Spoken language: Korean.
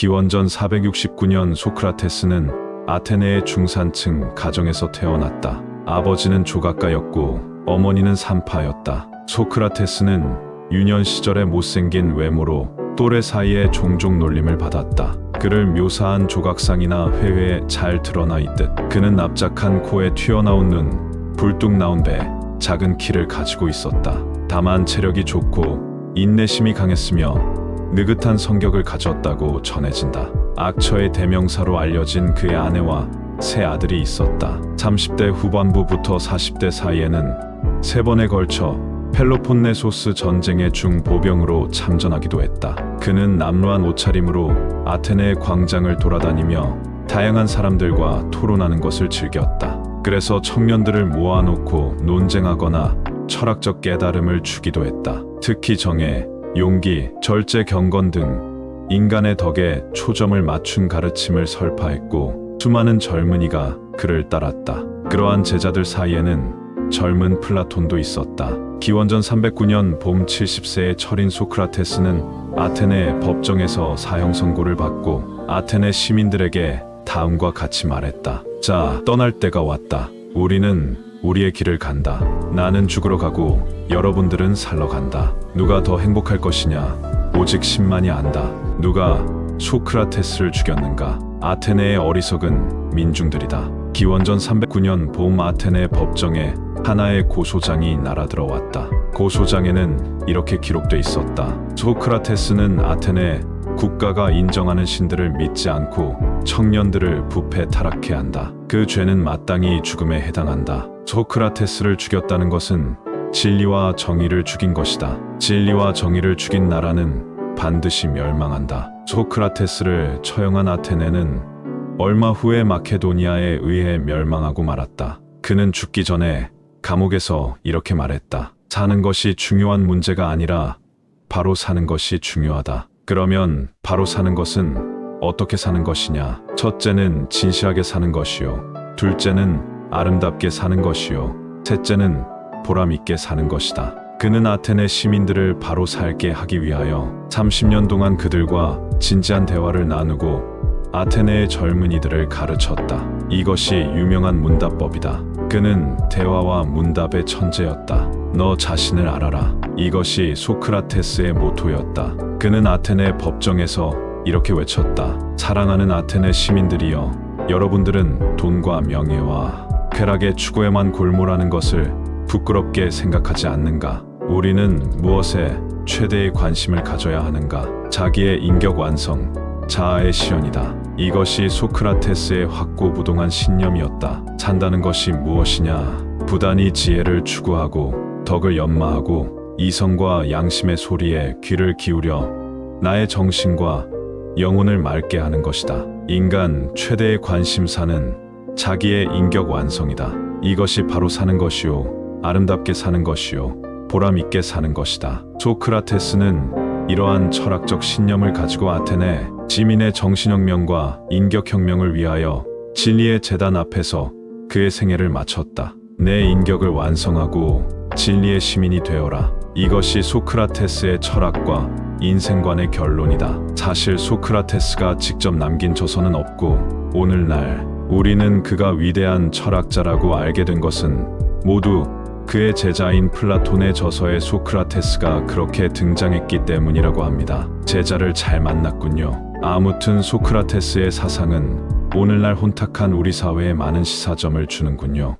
기원전 469년 소크라테스는 아테네의 중산층 가정에서 태어났다. 아버지는 조각가였고 어머니는 산파였다. 소크라테스는 유년 시절에 못생긴 외모로 또래 사이에 종종 놀림을 받았다. 그를 묘사한 조각상이나 회회에 잘 드러나 있듯 그는 납작한 코에 튀어나온 눈, 불뚝 나온 배, 작은 키를 가지고 있었다. 다만 체력이 좋고 인내심이 강했으며 느긋한 성격을 가졌다고 전해진다. 악처의 대명사로 알려진 그의 아내와 세 아들이 있었다. 30대 후반부부터 40대 사이에는 세 번에 걸쳐 펠로폰네소스 전쟁의 중보병으로 참전하기도 했다. 그는 남루한 옷차림으로 아테네의 광장을 돌아다니며 다양한 사람들과 토론하는 것을 즐겼다. 그래서 청년들을 모아놓고 논쟁하거나 철학적 깨달음을 주기도 했다. 특히 정의, 용기, 절제 경건 등 인간의 덕에 초점을 맞춘 가르침을 설파했고 수많은 젊은이가 그를 따랐다. 그러한 제자들 사이에는 젊은 플라톤도 있었다. 기원전 309년 봄 70세의 철인 소크라테스는 아테네 법정에서 사형 선고를 받고 아테네 시민들에게 다음과 같이 말했다. 자, 떠날 때가 왔다. 우리는 우리의 길을 간다. 나는 죽으러 가고 여러분들은 살러 간다. 누가 더 행복할 것이냐? 오직 신만이 안다. 누가 소크라테스를 죽였는가? 아테네의 어리석은 민중들이다. 기원전 309년 봄 아테네 법정에 하나의 고소장이 날아들어왔다. 고소장에는 이렇게 기록돼 있었다. 소크라테스는 아테네 국가가 인정하는 신들을 믿지 않고 청년들을 부패 타락해 한다. 그 죄는 마땅히 죽음에 해당한다. 소크라테스를 죽였다는 것은 진리와 정의를 죽인 것이다. 진리와 정의를 죽인 나라는 반드시 멸망한다. 소크라테스를 처형한 아테네는 얼마 후에 마케도니아에 의해 멸망하고 말았다. 그는 죽기 전에 감옥에서 이렇게 말했다. 사는 것이 중요한 문제가 아니라 바로 사는 것이 중요하다. 그러면 바로 사는 것은 어떻게 사는 것이냐? 첫째는 진실하게 사는 것이요. 둘째는 아름답게 사는 것이요. 셋째는 보람 있게 사는 것이다. 그는 아테네 시민들을 바로 살게 하기 위하여 30년 동안 그들과 진지한 대화를 나누고 아테네의 젊은이들을 가르쳤다. 이것이 유명한 문답법이다. 그는 대화와 문답의 천재였다. 너 자신을 알아라. 이것이 소크라테스의 모토였다. 그는 아테네 법정에서 이렇게 외쳤다. 사랑하는 아테네 시민들이여, 여러분들은 돈과 명예와 쾌락의 추구에만 골몰하는 것을 부끄럽게 생각하지 않는가? 우리는 무엇에 최대의 관심을 가져야 하는가? 자기의 인격 완성, 자아의 시연이다. 이것이 소크라테스의 확고부동한 신념이었다. 산다는 것이 무엇이냐? 부단히 지혜를 추구하고 덕을 연마하고 이성과 양심의 소리에 귀를 기울여 나의 정신과 영혼을 맑게 하는 것이다. 인간 최대의 관심사는 자기의 인격 완성이다. 이것이 바로 사는 것이요. 아름답게 사는 것이요. 보람 있게 사는 것이다. 소크라테스는 이러한 철학적 신념을 가지고 아테네 지민의 정신혁명과 인격혁명을 위하여 진리의 재단 앞에서 그의 생애를 마쳤다. 내 인격을 완성하고 진리의 시민이 되어라. 이것이 소크라테스의 철학과 인생관의 결론이다. 사실 소크라테스가 직접 남긴 저서는 없고 오늘날 우리는 그가 위대한 철학자라고 알게 된 것은 모두 그의 제자인 플라톤의 저서에 소크라테스가 그렇게 등장했기 때문이라고 합니다. 제자를 잘 만났군요. 아무튼 소크라테스의 사상은 오늘날 혼탁한 우리 사회에 많은 시사점을 주는군요.